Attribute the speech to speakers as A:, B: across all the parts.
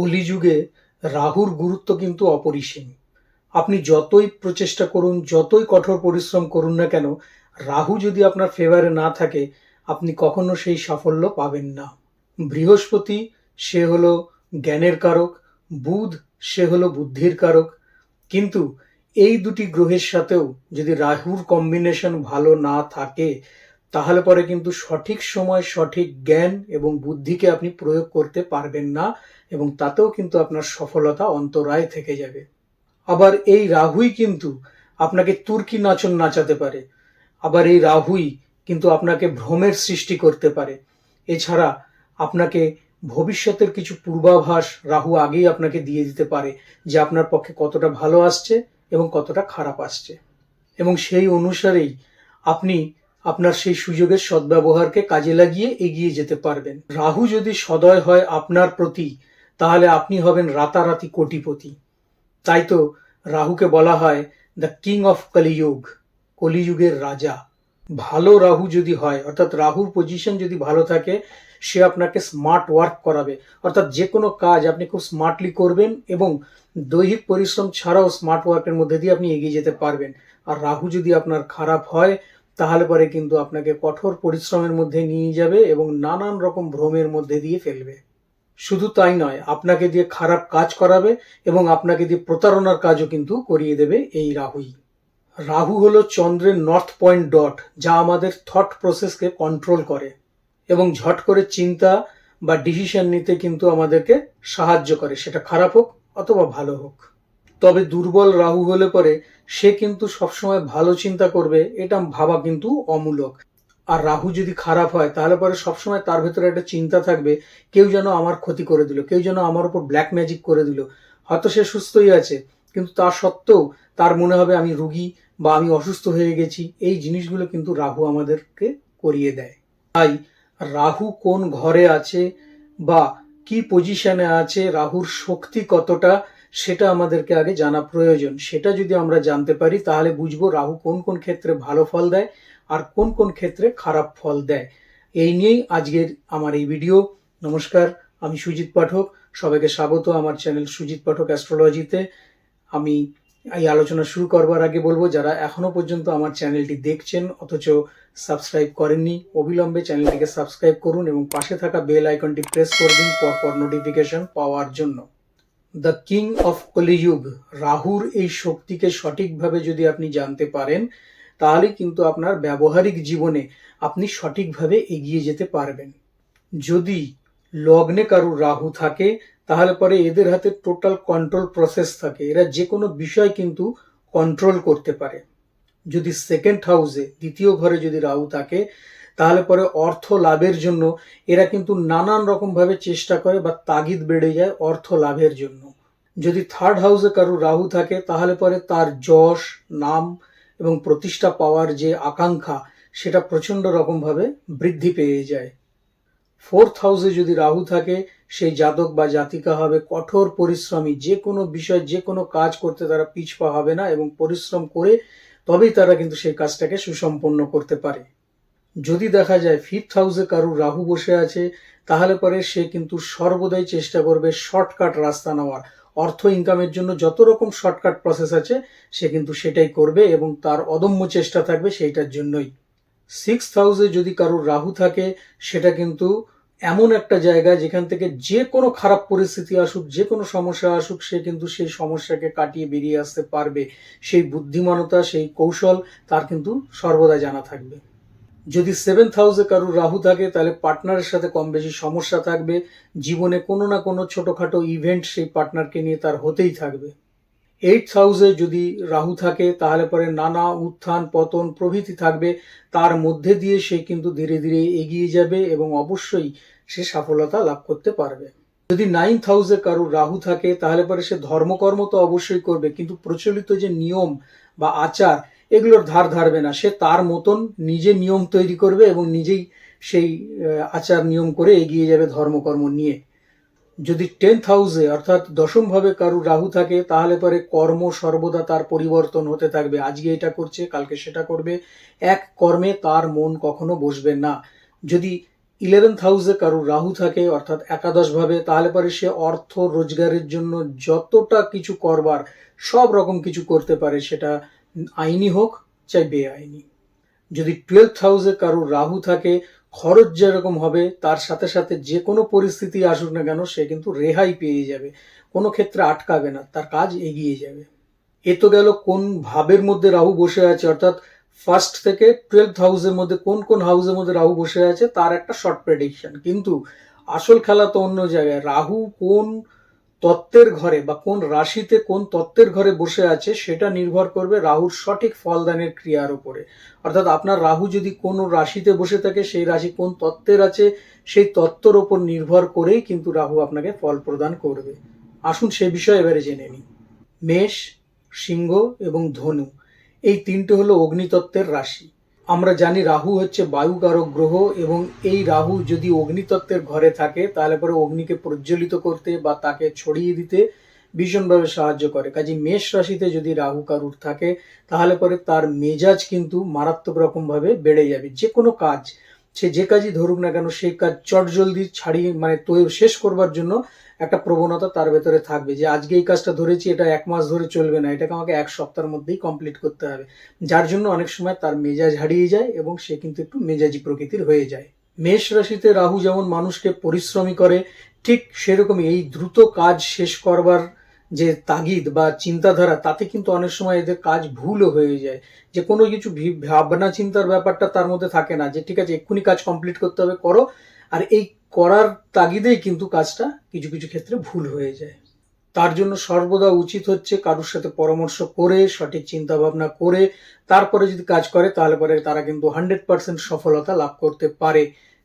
A: কলিযুগে রাহুর গুরুত্ব কিন্তু অপরিসীম। আপনি যতই প্রচেষ্টা করুন, যতই কঠোর পরিশ্রম করুন না কেন, রাহু যদি আপনার ফেভারে না থাকে, আপনি কখনো সেই সাফল্য পাবেন না। বৃহস্পতি সে হলো জ্ঞানের কারক, বুধ সে হলো বুদ্ধির কারক। কিন্তু এই দুটি গ্রহের সাথেও যদি রাহুর কম্বিনেশন ভালো না থাকে তাহলে পরে কিন্তু সঠিক সময়, সঠিক জ্ঞান এবং বুদ্ধিকে আপনি প্রয়োগ করতে পারবেন না এবং তাতেও কিন্তু আপনার সফলতা অন্তরায় থেকে যাবে। আবার এই রাহুই কিন্তু আপনাকে তুর্কি নাচন নাচাতে পারে। আবার এই রাহুই কিন্তু আপনাকে ভ্রমের সৃষ্টি করতে পারে। এছাড়া আপনাকে ভবিষ্যতের কিছু পূর্বাভাস রাহু আগেই আপনাকে দিয়ে দিতে পারে যে আপনার পক্ষে কতটা ভালো আসছে এবং কতটা খারাপ আসছে। এবং সেই অনুসারেই আপনি আপনার সেই সুযোগের সদ্ব্যবহারকে কাজে লাগিয়ে এগিয়ে যেতে পারবেন। রাহু যদি সদয় হয় আপনার প্রতি, তাহলে আপনি হবেন রাতারাতি কোটিপতি। তাই তো রাহুকে বলা হয় দ্য কিং অফ কলিযুগ কলিযুগের রাজা। ভালো রাহু যদি হয়, অর্থাৎ রাহুর পজিশন যদি ভালো থাকে, সে আপনাকে স্মার্ট ওয়ার্ক করাবে। অর্থাৎ যে কোনো কাজ আপনি খুব স্মার্টলি করবেন এবং দৈহিক পরিশ্রম ছাড়াও স্মার্ট ওয়ার্কের মধ্যে দিয়ে আপনি এগিয়ে যেতে পারবেন। আর রাহু যদি আপনার খারাপ হয় তাহলে পরে কিন্তু আপনাকে কঠোর পরিশ্রমের মধ্যে নিয়ে যাবে এবং নানান রকম ভ্রমের মধ্যে দিয়ে ফেলবে। শুধু তাই নয়, আপনাকে দিয়ে খারাপ কাজ করাবে এবং আপনাকে দিয়ে প্রতারণার কাজও কিন্তু করিয়ে দেবে এই রাহুই। রাহু হলো চন্দ্রের নর্থ পয়েন্ট ডট যা আমাদের থট প্রসেসকে কন্ট্রোল করে এবং ঝট করে চিন্তা বা ডিসিশন নিতে কিন্তু আমাদেরকে সাহায্য করে। সেটা খারাপ হোক অথবা ভালো হোক। তবে দুর্বল রাহু হলে পরে সে কিন্তু সবসময় ভালো চিন্তা করবে, এটা ভাবা কিন্তু অমূলক। আর রাহু যদি খারাপ হয়, তাহলে পরে সবসময় তার ভেতরে একটা চিন্তা থাকবে, কেউ যেন আমার ক্ষতি করে দিল, কেউ যেন আমার উপর ব্ল্যাক ম্যাজিক করে দিল। হয়তো সে সুস্থই আছে, কিন্তু তা সত্ত্বেও তার মনে হবে আমি রুগী বা আমি অসুস্থ হয়ে গেছি। এই জিনিসগুলো কিন্তু রাহু আমাদেরকে করিয়ে দেয়। তাই রাহু কোন ঘরে আছে বা কি পজিশনে আছে, রাহুর শক্তি কতটা সেটা আমাদেরকে আগে জানা প্রয়োজন। সেটা যদি আমরা জানতে পারি, তাহলে বুঝব রাহু কোন কোন ক্ষেত্রে ভালো ফল দেয় আর কোন কোন ক্ষেত্রে খারাপ ফল দেয়। এই নিয়েই আজকের আমার এই ভিডিও। নমস্কার, আমি সুজিত পাঠক। সবাইকে স্বাগত আমার চ্যানেল সুজিত পাঠক অ্যাস্ট্রোলজিতে। আমি এই আলোচনা শুরু করবার আগে বলব, যারা এখনও পর্যন্ত আমার চ্যানেলটি দেখছেন, অথচ সাবস্ক্রাইব করেননি, অবিলম্বে চ্যানেলটিকে সাবস্ক্রাইব করুন এবং পাশে থাকা বেল আইকনটি প্রেস করে দিন পরপর নোটিফিকেশন পাওয়ার জন্য। দ্য কিং অফ কলিযুগ রাহুর এই শক্তিকে সঠিকভাবে যদি আপনি জানতে পারেন, তাহলে কিন্তু আপনার ব্যবহারিক জীবনে আপনি সঠিকভাবে এগিয়ে যেতে পারবেন। যদি লগ্নে কারুর রাহু থাকে, তাহলে পরে এদের হাতে টোটাল কন্ট্রোল প্রসেস থাকে। এরা যে কোনো বিষয় কিন্তু কন্ট্রোল করতে পারে। যদি সেকেন্ড হাউসে দ্বিতীয় ঘরে যদি রাহু থাকে তাহলে পরে অর্থ লাভের জন্য এরা কিন্তু নানান রকমভাবে চেষ্টা করে বা তাগিদ বেড়ে যায় অর্থ লাভের জন্য। যদি থার্ড হাউসে কারুর রাহু থাকে, তাহলে পরে তার যশ, নাম এবং প্রতিষ্ঠা পাওয়ার যে আকাঙ্ক্ষা, সেটা প্রচণ্ড রকমভাবে বৃদ্ধি পেয়ে যায়। ফোর্থ হাউসে যদি রাহু থাকে সেই জাতক বা জাতিকা হবে, কঠোর পরিশ্রমী, যে কোনো বিষয়, যে কোনো কাজ করতে তারা পিছপা হবে না এবং পরিশ্রম করে তবেই তারা কিন্তু সেই কাজটাকে সুসম্পন্ন করতে পারে। যদি দেখা যায় ফিফথ হাউসে কারুর রাহু বসে আছে, তাহলে পরে সে কিন্তু সর্বদাই চেষ্টা করবে শর্টকাট রাস্তা নেওয়ার। অর্থ ইনকামের জন্য যত রকম শর্টকাট প্রসেস আছে, সে কিন্তু সেটাই করবে এবং তার অদম্য চেষ্টা থাকবে সেইটার জন্যই। সিক্স হাউসে যদি কারোর রাহু থাকে, সেটা কিন্তু এমন একটা জায়গা যেখান থেকে যে কোনো খারাপ পরিস্থিতি আসুক, যে কোনো সমস্যা আসুক, সে কিন্তু সেই সমস্যাকে কাটিয়ে বেরিয়ে আসতে পারবে। সেই বুদ্ধিমানতা, সেই কৌশল তার কিন্তু সর্বদা জানা থাকবে। যদি সেভেন্থ হাউসে কারোর রাহু থাকে, তাহলে পার্টনারের সাথে কম বেশি সমস্যা থাকবে। জীবনে কোনো না কোনো ছোটোখাটো ইভেন্ট সেই পার্টনারকে নিয়ে তার হতেই থাকবে। এইট হাউসে যদি রাহু থাকে, তাহলে পরে নানা উত্থান, পতন প্রভৃতি থাকবে। তার মধ্যে দিয়ে সে কিন্তু ধীরে ধীরে এগিয়ে যাবে এবং অবশ্যই সে সফলতা লাভ করতে পারবে। যদি নাইন্থ হাউসে কারোর রাহু থাকে, তাহলে পরে সে ধর্মকর্ম তো অবশ্যই করবে, কিন্তু প্রচলিত যে নিয়ম বা আচার এগুলোর ধার ধারবে না। সে তার মতন নিজে নিয়ম তৈরি করবে এবং নিজেই সেই আচার নিয়ম করে এগিয়ে যাবে ধর্মকর্ম নিয়ে। যদি টেন্থ হাউসে অর্থাৎ দশমভাবে কারুর রাহু থাকে, তাহলে পরে কর্ম সর্বদা তার পরিবর্তন হতে থাকবে। আজকে এটা করছে, কালকে সেটা করবে। এক কর্মে তার মন কখনো বসবে না। যদি ইলেভেন্থ হাউসে কারোর রাহু থাকে, অর্থাৎ একাদশভাবে তাহলে পরে সে অর্থ রোজগারের জন্য যতটা কিছু করবার, সব রকম কিছু করতে পারে, সেটা আইনি হোক চাই বেআইনি। যদি টুয়েলভ হাউসে কারোর রাহু থাকে, খরচ যেরকম হবে, তার সাথে সাথে যে কোনো পরিস্থিতি আসুক না কেন, সে কিন্তু রেহাই পেয়ে যাবে। কোনো ক্ষেত্রে আটকাবে না, তার কাজ এগিয়ে যাবে। এ তো গেল কোন ভাবের মধ্যে রাহু বসে আছে, অর্থাৎ ফার্স্ট থেকে টুয়েলভ হাউসের মধ্যে কোন কোন হাউসের মধ্যে রাহু বসে আছে, তার একটা শর্ট প্রেডিকশন কিন্তু আসল খেলা তো অন্য জায়গায়। রাহু কোন তত্ত্বের ঘরে বা কোন রাশিতে কোন তত্ত্বের ঘরে বসে আছে সেটা নির্ভর করবে রাহুর সঠিক ফলদানের ক্রিয়ার উপরে। অর্থাৎ আপনার রাহু যদি কোন রাশিতে বসে থাকে, সেই রাশি কোন তত্ত্বের আছে, সেই তত্ত্বর ওপর নির্ভর করেই কিন্তু রাহু আপনাকে ফল প্রদান করবে। আসুন সে বিষয়ে এবারে জেনে নিই। মেষ, সিংহ এবং ধনু, এই তিনটে হলো অগ্নিতত্ত্বের রাশি। আমরা জানি রাহু হচ্ছে বায়ুকারক গ্রহ এবং এই রাহু যদি অগ্নিতত্ত্বের ঘরে থাকে, তাহলে পরে অগ্নিকে প্রজ্বলিত করতে বা তাকে ছড়িয়ে দিতে ভীষণভাবে সাহায্য করে। কাজে মেষ রাশিতে যদি রাহু কারুর থাকে, তাহলে পরে তার মেজাজ কিন্তু মারাত্মক রকমভাবে বেড়ে যাবে। যে কোনো কাজ সে যে কাজই ধরুক না কেন সেই কাজ চটজলদি ছাড়িয়ে মানে তৈরি, শেষ করবার জন্য একটা প্রবণতা তার ভেতরে থাকবে যে, আজকে এই কাজটা ধরেছি, এটা এক মাস ধরে চলবে না, এটাকে আমাকে এক সপ্তাহের মধ্যেই কমপ্লিট করতে হবে। যার জন্য অনেক সময় তার মেজাজ হারিয়ে যায় এবং সে কিন্তু একটু মেজাজি প্রকৃতির হয়ে যায়। মেষ রাশিতে রাহু যেমন মানুষকে পরিশ্রমী করে, ঠিক সেরকমই এই দ্রুত কাজ শেষ করবার যে তাগিদ বা চিন্তাধারা, তাতে কিন্তু অনেক সময় এদের কাজ ভুলও হয়ে যায়। যে কোনো কিছু ভাবনা চিন্তার ব্যাপারটা তার মধ্যে থাকে না, যে ঠিক আছে, এক্ষুনি কাজ কমপ্লিট করতে হবে, করো। আর এই করার তাগিদেই কিন্তু কাজটা কিছু কিছু ক্ষেত্রে ভুল হয়ে যায়। তার জন্য সর্বদা উচিত হচ্ছে কারোর সাথে পরামর্শ করে, সঠিক চিন্তা ভাবনা করে, তারপরে যদি কাজ করে, তাহলে পরে তারা কিন্তু হান্ড্রেড পার্সেন্ট সফলতা লাভ করতে পারে।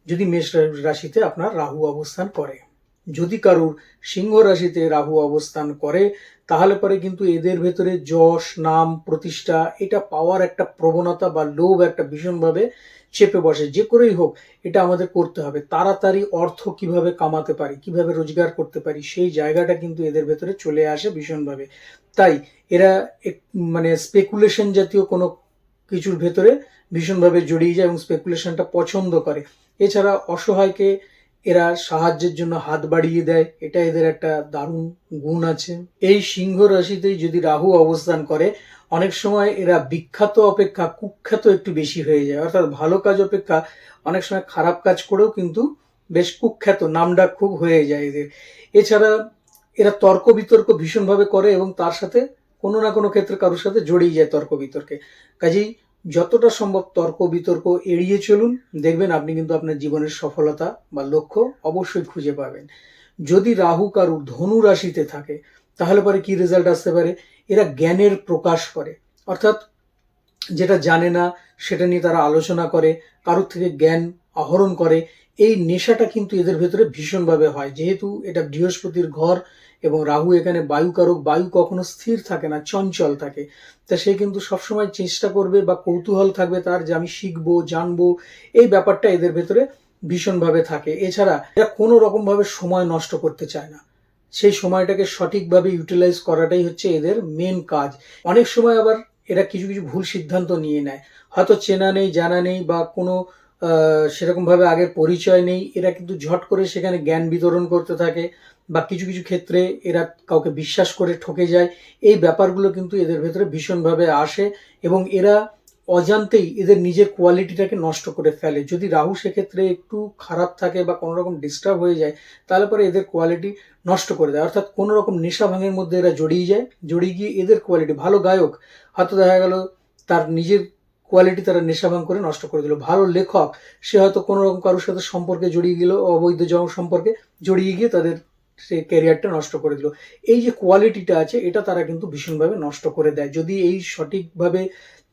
A: যদি মেষ রাশিতে আপনার রাহু অবস্থান করে। যদি কারুর সিংহ রাশিতে রাহু অবস্থান করে, তাহলে পরে কিন্তু এদের ভেতরে যশ, নাম, প্রতিষ্ঠা, এটা পাওয়ার একটা প্রবণতা বা লোভ একটা ভীষণভাবে চেপে বসে। যে করেই হোক, এটা আমাদের করতে হবে। তাড়াতাড়ি অর্থ কীভাবে কামাতে পারি, কীভাবে রোজগার করতে পারি, সেই জায়গাটা কিন্তু এদের ভেতরে চলে আসে ভীষণভাবে। তাই এরা মানে স্পেকুলেশন জাতীয় কোনো কিছুর ভেতরে ভীষণভাবে জড়িয়ে যায় এবং স্পেকুলেশনটা পছন্দ করে। এছাড়া অসহায়কে এরা সাহায্যের জন্য হাত বাড়িয়ে দেয়। এটা এদের একটা দারুণ গুণ আছে। এই সিংহ রাশিতেই যদি রাহু অবস্থান করে, অনেক সময় এরা বিখ্যাত অপেক্ষা, কুখ্যাত একটু বেশি হয়ে যায়। অর্থাৎ ভালো কাজ অপেক্ষা অনেক সময় খারাপ কাজ করেও কিন্তু বেশ কুখ্যাত, নামডাক খুব হয়ে যায় এদের। এছাড়া এরা তর্ক বিতর্ক ভীষণভাবে করে এবং তার সাথে কোনো না কোনো ক্ষেত্রে কারোর সাথে জড়িয়ে যায় তর্ক বিতর্কে কাজেই যতটা সম্ভব তর্ক বিতর্ক এড়িয়ে চলুন। দেখবেন আপনি কিন্তু আপনার জীবনের সফলতা বা লক্ষ্য অবশ্যই খুঁজে পাবেন। যদি রাহু, কারুর ধনু রাশিতে থাকে, তাহলে পরে কি রেজাল্ট আসতে পারে? এরা জ্ঞানের প্রকাশ করে। অর্থাৎ যেটা জানে না, সেটা নিয়ে তারা আলোচনা করে, কারোর থেকে জ্ঞান আহরণ করে, এই নেশাটা কিন্তু এদের ভেতরে ভীষণভাবে হয়। যেহেতু এটা বৃহস্পতির ঘর এবং রাহু এখানে বায়ুকারক, বায়ু কখনো স্থির থাকে না, চঞ্চল থাকে। তা সে কিন্তু সবসময় চেষ্টা করবে বা কৌতূহল থাকবে তার যে আমি শিখব, জানব, এই ব্যাপারটা এদের ভেতরে ভীষণভাবে থাকে। এছাড়া এরা কোনো রকমভাবে সময় নষ্ট করতে চায় না। সেই সময়টাকে সঠিকভাবে ইউটিলাইজ করাটাই হচ্ছে এদের মেন কাজ। অনেক সময় আবার এরা কিছু কিছু ভুল সিদ্ধান্ত নিয়ে নেয়। হয়তো চেনা নেই, জানা নেই বা কোনো সেরকমভাবে আগের পরিচয় নেই। এরা কিন্তু ঝট করে সেখানে জ্ঞান বিতরণ করতে থাকে। বা কিছু কিছু ক্ষেত্রে এরা কাউকে বিশ্বাস করে ঠকে যায়, এই ব্যাপারগুলো কিন্তু এদের ভেতরে ভীষণভাবে আসে এবং এরা অজান্তেই এদের নিজের কোয়ালিটিটাকে নষ্ট করে ফেলে। যদি রাহু সেক্ষেত্রে একটু খারাপ থাকে বা কোনো রকম ডিস্টার্ব হয়ে যায়, তাহলে পরে এদের কোয়ালিটি নষ্ট করে দেয়। অর্থাৎ কোনো রকম নেশা ভাঙের মধ্যে এরা জড়িয়ে যায়, জড়িয়ে গিয়ে এদের কোয়ালিটি ভালো গায়ক, হয়তো দেখা গেল তার নিজের কোয়ালিটি তারা নেশা ভাঙ করে নষ্ট করে দিল। ভালো লেখক, সে হয়তো কোনো রকম কারোর সাথে সম্পর্কে জড়িয়ে গেল, অবৈধ জন সম্পর্কে জড়িয়ে গিয়ে তাদের সে ক্যারিয়ারটা নষ্ট করে দিল। এই যে কোয়ালিটিটা আছে, এটা তারা কিন্তু ভীষণভাবে নষ্ট করে দেয়। যদি এই সঠিকভাবে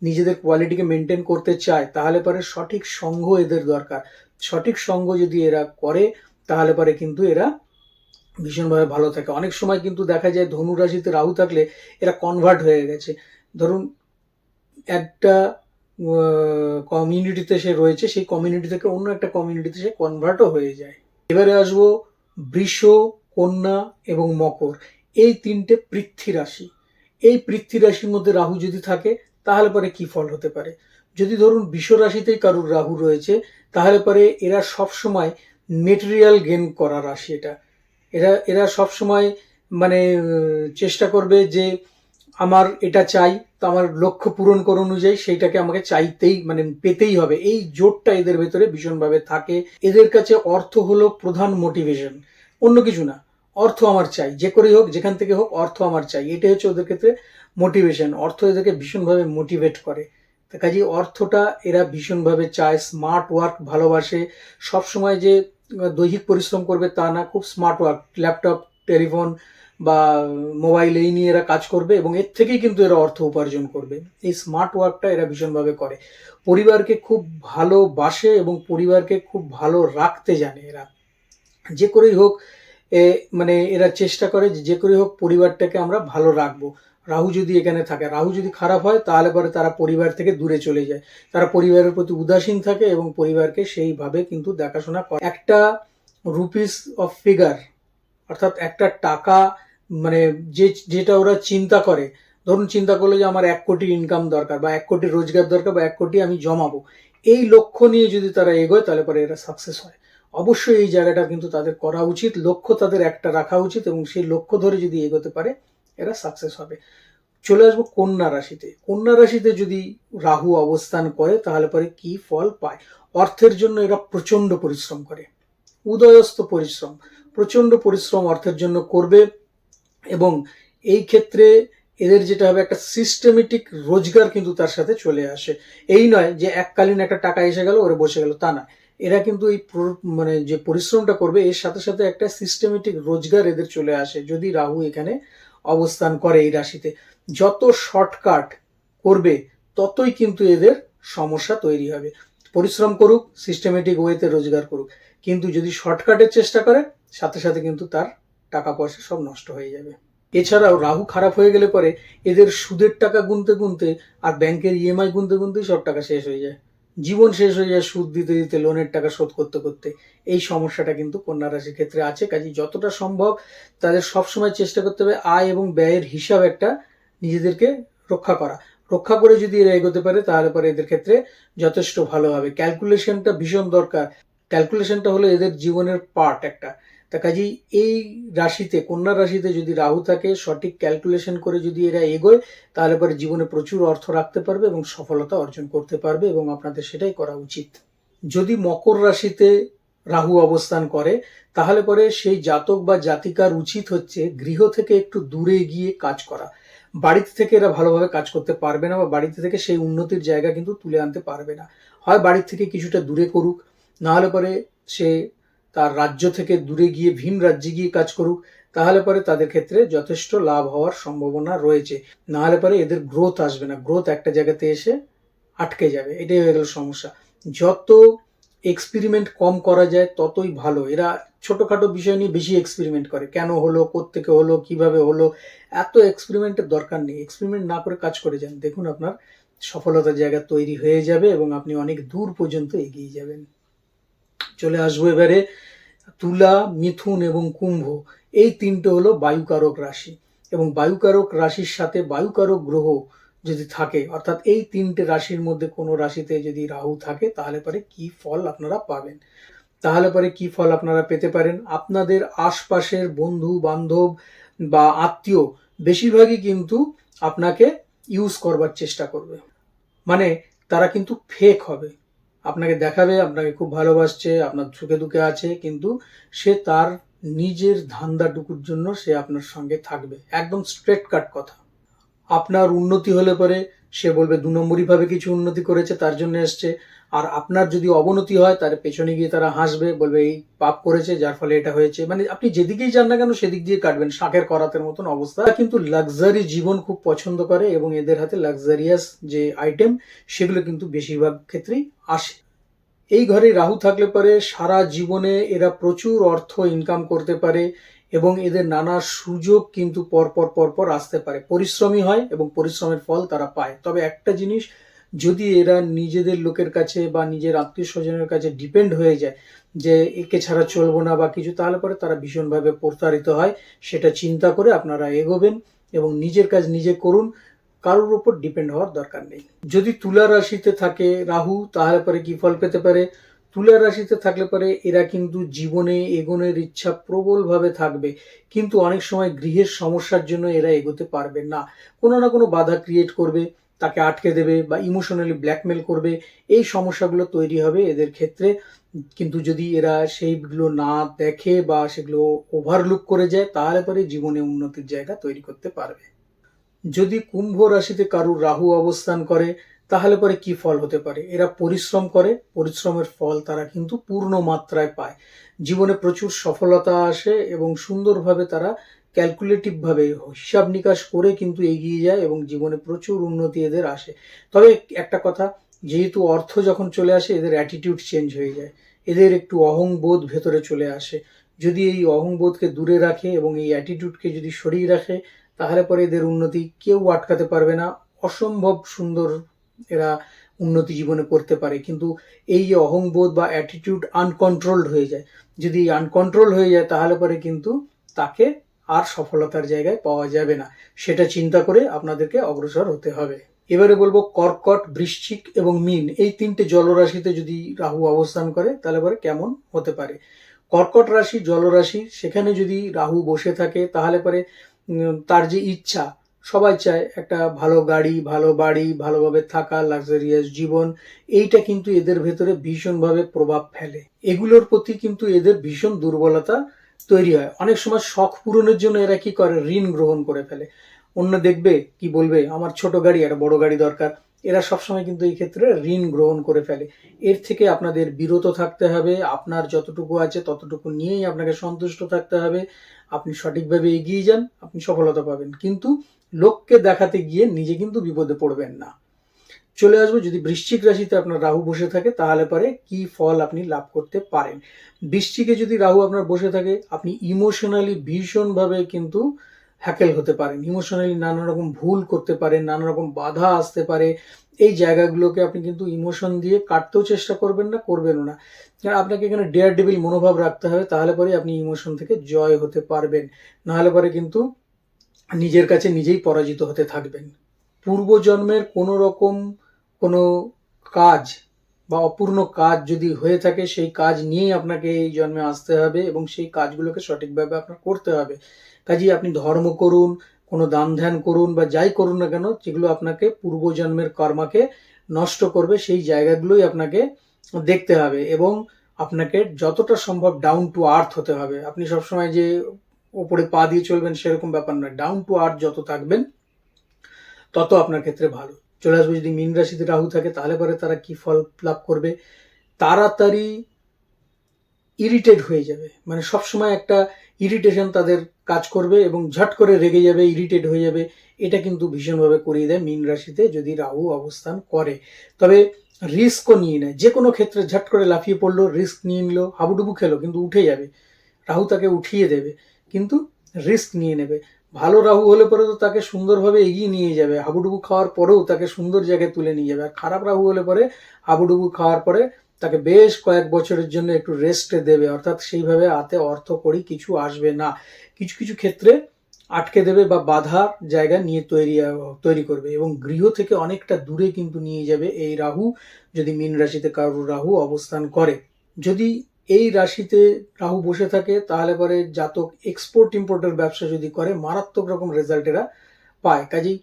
A: নিজেদের কোয়ালিটিকে মেনটেন করতে চায়, তাহলে পরে সঠিক সঙ্গ এদের দরকার। সঠিক সঙ্গ যদি এরা করে, তাহলে পরে কিন্তু এরা ভীষণভাবে ভালো থাকে। অনেক সময় কিন্তু দেখা যায় ধনু রাশিতে রাহু থাকলে এরা কনভার্ট হয়ে গেছে। ধরুন, একটা কমিউনিটিতে সে রয়েছে, সেই কমিউনিটি থেকে অন্য একটা কমিউনিটিতে সে কনভার্টও হয়ে যায়। এবারে আসব বৃষ কন্যা এবং মকর, এই তিনটে পৃথ্বী রাশি। এই পৃথ্বী রাশির মধ্যে রাহু যদি থাকে, তাহলে পরে কি ফল হতে পারে? যদি ধরুন বিষ রাশিতেই কারুর রাহু রয়েছে, তাহলে পরে এরা সব সময় মেটেরিয়াল গেন করা রাশি এটা। এরা এরা সব সময় মানে চেষ্টা করবে যে আমার এটা চাই, তো আমার লক্ষ্য পূরণ করে অনুযায়ী সেইটাকে আমাকে চাইতেই মানে পেতেই হবে। এই জোরটা এদের ভেতরে ভীষণভাবে থাকে। এদের কাছে অর্থ হলো প্রধান মোটিভেশন অন্য কিছু না, অর্থ আমার চাই, যে করেই হোক, যেখান থেকে হোক, অর্থ আমার চাই। এটাই হচ্ছে ওদের ক্ষেত্রে মোটিভেশন অর্থ এদেরকে ভীষণভাবে মোটিভেট করে। তা কাজে অর্থটা এরা ভীষণভাবে চায় স্মার্ট ওয়ার্ক ভালোবাসে। সবসময় যে দৈহিক পরিশ্রম করবে তা না, খুব স্মার্ট ওয়ার্ক ল্যাপটপ টেলিফোন বা মোবাইল এই নিয়ে এরা কাজ করবে এবং এর থেকেই কিন্তু এরা অর্থ উপার্জন করবে। এই স্মার্ট ওয়ার্কটা এরা ভীষণভাবে করে। পরিবারকে খুব ভালোবাসে এবং পরিবারকে খুব ভালো রাখতে জানে এরা। যে করেই হোক এ, মানে এরা চেষ্টা করে যে করেই হোক পরিবারটাকে আমরা ভালো রাখব। রাহু যদি এখানে থাকে রাহু যদি খারাপ হয় তাহলে পরে তারা পরিবার থেকে দূরে চলে যায়। তারা পরিবারের প্রতি উদাসীন থাকে এবং পরিবারকে সেইভাবে কিন্তু দেখাশোনা করে। একটা রুপিস অফ ফিগার অর্থাৎ একটা টাকা মানে যে যেটা ওরা চিন্তা করে ধরুন চিন্তা করল যে আমার এক কোটি ইনকাম দরকার বা এক কোটি রোজগার দরকার বা এক কোটি আমি জমাবো। এই লক্ষ্য নিয়ে যদি তারা এগোয় তাহলে পরে এরা সাকসেস হয়। অবশ্যই এই জায়গাটা কিন্তু তাদের করা উচিত, লক্ষ্য তাদের একটা রাখা উচিত এবং সেই লক্ষ্য ধরে যদি এগোতে পারে, এরা সাকসেস হবে। চলে আসব কন্যা রাশিতে। কন্যা রাশিতে যদি রাহু অবস্থান করে, তাহলে পরে কি ফল পায়? অর্থের জন্য এরা প্রচণ্ড পরিশ্রম করে। উদয়স্ত পরিশ্রম। প্রচণ্ড পরিশ্রম অর্থের জন্য করবে এবং এই ক্ষেত্রে এদের যেটা হবে একটা সিস্টেমেটিক রোজগার কিন্তু তার সাথে চলে আসে। এই নয় যে এককালীন একটা টাকা এসে গেল, ওরে বসে গেল, তা না এরা কিন্তু এই মানে যে পরিশ্রমটা করবে, এর সাথে সাথে একটা সিস্টেমেটিক রোজগার এদের চলে আসে যদি রাহু এখানে অবস্থান করে এই রাশিতে। যত শর্টকাট করবে, ততই কিন্তু এদের সমস্যা তৈরি হবে। পরিশ্রম করুক সিস্টেমেটিক ওয়েতে রোজগার করুক। কিন্তু যদি শর্টকাটের চেষ্টা করে, সাথে সাথে কিন্তু তার টাকা পয়সা সব নষ্ট হয়ে যাবে। এছাড়াও রাহু খারাপ হয়ে গেলে পরে এদের সুদের টাকা গুনতে গুনতে আর ব্যাংকের ইএমআই গুনতে গুনতেই সব টাকা শেষ হয়ে যায়। জীবন শেষ হয়ে যায়, সুদ দিতে দিতে লোনের টাকা শোধ করতে করতে। এই সমস্যাটা কিন্তু কন্যা রাশির ক্ষেত্রে আছে। কাজে যতটা সম্ভব তাদের সবসময় চেষ্টা করতে হবে আয় এবং ব্যয়ের হিসাব একটা নিজেদেরকে রক্ষা করা। রক্ষা করে যদি এরা এগোতে পারে, তাহলে পরে এদের ক্ষেত্রে যথেষ্ট ভালো হবে। ক্যালকুলেশনটা ভীষণ দরকার। ক্যালকুলেশনটা হলো এদের জীবনের পার্ট একটা। তা কাজেই এই রাশিতে, কন্যা রাশিতে যদি রাহু থাকে, সঠিক ক্যালকুলেশন করে যদি এরা এগোয়, তাহলে পরে জীবনে প্রচুর অর্থ রাখতে পারবে এবং সফলতা অর্জন করতে পারবে এবং আপনাদের সেটাই করা উচিত। যদি মকর রাশিতে রাহু অবস্থান করে, তাহলে পরে সেই জাতক বা জাতিকার উচিত হচ্ছে গৃহ থেকে একটু দূরে গিয়ে কাজ করা। বাড়িতে থেকে এরা ভালোভাবে কাজ করতে পারবে না বা বাড়িতে থেকে সেই উন্নতির জায়গা কিন্তু তুলে আনতে পারবে না। হয় বাড়ি থেকে কিছুটা দূরে করুক না হলে পরে সে তার রাজ্য থেকে দূরে গিয়ে ভিন রাজ্যে গিয়ে কাজ করুক, তাহলে পরে তাদের ক্ষেত্রে যথেষ্ট লাভ হওয়ার সম্ভাবনা রয়েছে। না হলে পরে এদের গ্রোথ আসবে না। গ্রোথ একটা জায়গাতে এসে আটকে যাবে। এটাই হয়ে গেল সমস্যা। যত এক্সপেরিমেন্ট কম করা যায়, ততই ভালো। এরা ছোটোখাটো বিষয় নিয়ে বেশি এক্সপেরিমেন্ট করে। কেন হলো, কোত্থেকে হলো, কীভাবে হলো, এত এক্সপেরিমেন্টের দরকার নেই। এক্সপেরিমেন্ট না করে কাজ করে যান। দেখুন আপনার সফলতার জায়গা তৈরি হয়ে যাবে এবং আপনি অনেক দূর পর্যন্ত এগিয়ে যাবেন। চলে আসব এবারে তুলা, মিথুন এবং কুম্ভ। এই তিনটে হলো বায়ুকারক রাশি। এবং বায়ুকারক রাশির সাথে বায়ুকারক গ্রহ যদি থাকে, অর্থাৎ এই তিনটে রাশির মধ্যে কোনো রাশিতে যদি রাহু থাকে, তাহলে পরে কি ফল আপনারা পাবেন? তাহলে পরে কি ফল আপনারা পেতে পারেন? আপনাদের আশপাশের বন্ধু, বান্ধব বা আত্মীয় বেশিরভাগই কিন্তু আপনাকে ইউজ করবার চেষ্টা করবে। মানে তারা কিন্তু ফেক হবে। আপনাকে দেখাবে, আপনাকে খুব ভালোবাসছে, আপনার সুখে দুঃখে আছে, কিন্তু সে তার নিজের ধান্দাটুকুর জন্য সে আপনার সঙ্গে থাকবে। একদম স্ট্রেট কাট কথা। আপনার উন্নতি হলে পরে সে বলবে, দু নম্বরই ভাবে কিছু উন্নতি করেছে, তার জন্য এসছে। আর আপনার যদি অবনতি হয় তার পেছনে গিয়ে তারা হাসবে, বলবে, এই পাপ করেছে, যার ফলে এটা হয়েছে। মানে আপনি যেদিকেই যান না কেন, সেদিক দিয়ে কাটবেন। শাঁখের করাতের মতন অবস্থা। কিন্তু লাক্সারি জীবন খুব পছন্দ করে এবং এদের হাতে লাক্সারিয়াস যে আইটেম সেগুলো কিন্তু বেশিরভাগ ক্ষেত্রেই আসে। এই ঘরে রাহু থাকলে পরে সারা জীবনে এরা প্রচুর অর্থ ইনকাম করতে পারে এবং এদের নানা সুযোগ কিন্তু পরপর পরপর আসতে পারে। পরিশ্রমী হয় এবং পরিশ্রমের ফল তারা পায়। তবে একটা জিনিস যদি এরা নিজেদের লোকের কাছে বা নিজের আত্মীয় স্বজনের কাছে ডিপেন্ড হয়ে যায় যে একে ছাড়া চলবো না বা কিছু, তাহলে পরে তারা ভীষণভাবে প্রতারিত হয়। সেটা চিন্তা করে আপনারা এগোবেন এবং নিজের কাজ নিজে করুন। কারোর উপর ডিপেন্ড হওয়ার দরকার নেই। যদি তুলা রাশিতে থাকে রাহু, তাহলে পরে কি ফল পেতে পারে? তুলা রাশিতে থাকলে পরে এরা কিন্তু জীবনে এগোনোর ইচ্ছা প্রবলভাবে থাকবে। কিন্তু অনেক সময় গৃহের সমস্যার জন্য এরা এগোতে পারবে না। কোনো না কোনো বাধা ক্রিয়েট করবে। তাকে আটকে দেবে বা ইমোশনালি ব্ল্যাকমেল করবে, এই সমস্যাগুলো তৈরি হবে এদের ক্ষেত্রে। কিন্তু যদি এরা সেইগুলো না দেখে বা সেগুলো ওভারলুক করে যায়, তাহলে পরে জীবনে উন্নতির জায়গা তৈরি করতে পারবে। যদি কুম্ভ রাশিতে কারুর রাহু অবস্থান করে, তাহলে পরে কি ফল হতে পারে? এরা পরিশ্রম করে, পরিশ্রমের ফল তারা কিন্তু পূর্ণ মাত্রায় পায়। জীবনে প্রচুর সফলতা আসে এবং সুন্দরভাবে তারা ক্যালকুলেটিভ ভাবে হিসাব নিকাশ করে কিন্তু এগিয়ে যায় এবং জীবনে প্রচুর উন্নতি এদের আসে। তবে একটা কথা, যেহেতু অর্থ যখন চলে আসে, এদের অ্যাটিটিউড চেঞ্জ হয়ে যায়। এদের একটু অহংবোধ ভেতরে চলে আসে। যদি এই অহংবোধকে দূরে রাখে এবং এই অ্যাটিটিউডকে যদি সরিয়ে রাখে, তাহলে পরে এদের উন্নতি কেউ আটকাতে পারবে না। অসম্ভব সুন্দর এরা উন্নতি জীবনে করতে পারে। কিন্তু এই যে অহংবোধ বা অ্যাটিটিউড আনকন্ট্রোলড হয়ে যায়, যদি আনকন্ট্রোল হয়ে যায়, তাহলে পরে কিন্তু তাকে আর সফলতার জায়গায় পাওয়া যাবে না। সেটা চিন্তা করে আপনাদেরকে অগ্রসর হতে হবে। এবারে বলব কর্কট, বৃশ্চিক এবং মিন। এই তিনটে জলরাশিতে যদি রাহু অবস্থান করে, তাহলে পরে কেমন হতে পারে? কর্কট রাশি জলরাশি সেখানে যদি রাহু বসে থাকে, তাহলে পরে তার যে ইচ্ছা, সবাই চায় একটা ভালো গাড়ি, ভালো বাড়ি, ভালোভাবে থাকা লাক্সারিয়াস জীবন। এইটা কিন্তু এদের ভেতরে ভীষণভাবে প্রভাব ফেলে। এগুলোর প্রতি কিন্তু এদের ভীষণ দুর্বলতা তৈরি হয়। অনেক সময় শখ পূরণের জন্য এরা কি করে? ঋণ গ্রহণ করে ফেলে। অন্য দেখবে, কি বলবে? আমার ছোট গাড়ি, একটা বড় গাড়ি দরকার। এরা সবসময় কিন্তু এই ক্ষেত্রে ঋণ গ্রহণ করে ফেলে। এর থেকে আপনাদের বিরত থাকতে হবে। আপনার যতটুকু আছে, ততটুকু নিয়েই আপনাকে সন্তুষ্ট থাকতে হবে। আপনি সঠিকভাবে এগিয়ে যান, আপনি সফলতা পাবেন। কিন্তু লোককে দেখাতে গিয়ে নিজে কিন্তু বিপদে পড়বেন না। চলে আসব। যদি বৃশ্চিক রাশিতে আপনার রাহু বসে থাকে, তাহলে পরে কি ফল আপনি লাভ করতে পারেন? বৃশ্চিকে যদি রাহু আপনার বসে থাকে, আপনি ইমোশনালি ভীষণভাবে কিন্তু হ্যাকেল হতে পারেন। ইমোশনালি নানা রকম ভুল করতে পারেন নানা রকম বাধা আসতে পারে। এই জায়গাগুলোকে আপনি কিন্তু ইমোশন দিয়ে কাটতেও চেষ্টা করবেন না, করবেনও না। আপনাকে এখানে ডেয়ার ডেবিল মনোভাব রাখতে হবে, তাহলে পরে আপনি ইমোশন থেকে জয় হতে পারবেন। নাহলে পরে কিন্তু নিজের কাছে নিজেই পরাজিত হতে থাকবেন। পূর্বজন্মের কোনো রকম কোনো কাজ বা অপূর্ণ কাজ যদি হয়ে থাকে, সেই কাজ নিয়েই আপনাকে এই জন্মে আসতে হবে এবং সেই কাজগুলোকে সঠিকভাবে আপনার করতে হবে। কাজেই আপনি ধর্ম করুন, কোনো দান ধ্যান করুন বা যাই করুন না কেন, যেগুলো আপনাকে পূর্বজন্মের কর্মাকে নষ্ট করবে, সেই জায়গাগুলোই আপনাকে দেখতে হবে এবং আপনাকে যতটা সম্ভব ডাউন টু আর্থ হতে হবে। আপনি সবসময় যে ওপরে পা দিয়ে চলবেন সেরকম ব্যাপার নয়। ডাউন টু আর্থ যত থাকবেন, তত আপনার ক্ষেত্রে ভালো। চলে আসবে, যদি মীন রাশিতে রাহু থাকে, তাহলে পরে তারা কি ফল লাভ করবে? তাড়াতাড়ি ইরিটেট হয়ে যাবে। মানে সবসময় একটা ইরিটেশন তাদের কাজ করবে এবং ঝট করে রেগে যাবে ইরিটেট হয়ে যাবে। এটা কিন্তু ভীষণভাবে করিয়ে দেয় মীন রাশিতে যদি রাহু অবস্থান করে। তবে রিস্কও নিয়ে নেয়। যে কোনো ক্ষেত্রে ঝট করে লাফিয়ে পড়ল রিস্ক নিয়ে নিল, হাবুডুবু খেলো, কিন্তু উঠে যাবে। রাহু তাকে উঠিয়ে দেবে, কিন্তু রিস্ক নিয়ে নেবে। ভালো রাহু হলে পরে তো তাকে সুন্দরভাবে এগিয়ে নিয়ে যাবে। হাবুডুবু খাওয়ার পরেও তাকে সুন্দর জায়গায় তুলে নিয়ে যাবে। আর খারাপ রাহু হলে পরে হাবুডুবু খাওয়ার পরে তাকে বেশ কয়েক বছরের জন্য একটু রেস্টে দেবে। অর্থাৎ সেইভাবে হাতে অর্থ করি কিছু আসবে না। কিছু কিছু ক্ষেত্রে আটকে দেবে বা বাধার জায়গা নিয়ে তৈরি তৈরি করবে এবং গৃহ থেকে অনেকটা দূরে কিন্তু নিয়ে যাবে এই রাহু। যদি মীন রাশিতে কারোর রাহু অবস্থান করে। যদি এই রাশিতে রাহু বসে থাকে, তাহলে পরে জাতক এক্সপোর্ট ইম্পোর্টের ব্যবসা যদি করে, মারাত্মক রকম রেজাল্ট এরা পায়। কাজেই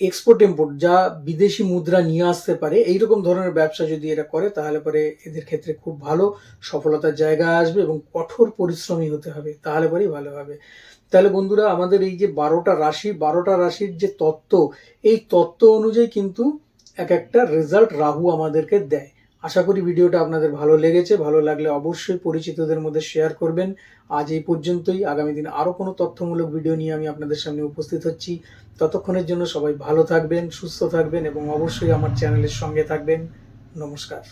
A: এক্সপোর্ট ইম্পোর্ট যা বিদেশি মুদ্রা নিয়ে আসতে পারে, এইরকম ধরনের ব্যবসা যদি এরা করে, তাহলে পরে এদের ক্ষেত্রে খুব ভালো সফলতার জায়গা আসবে এবং কঠোর পরিশ্রমী হতে হবে, তাহলে পরেই ভালো হবে। তাহলে বন্ধুরা, আমাদের এই যে বারোটা রাশি, বারোটা রাশির যে তত্ত্ব, এই তত্ত্ব অনুযায়ী কিন্তু এক একটা রেজাল্ট রাহু আমাদেরকে দেয়। আশা করি ভিডিওটা আপনাদের ভালো লেগেছে। ভালো লাগলে অবশ্যই পরিচিতদের মধ্যে শেয়ার করবেন। আজ এই পর্যন্তই। আগামী দিন আরও কোনো তথ্যমূলক ভিডিও নিয়ে আমি আপনাদের সামনে উপস্থিত হচ্ছি। ততক্ষণের জন্য সবাই ভালো থাকবেন, সুস্থ থাকবেন এবং অবশ্যই আমার চ্যানেলের সঙ্গে থাকবেন। নমস্কার।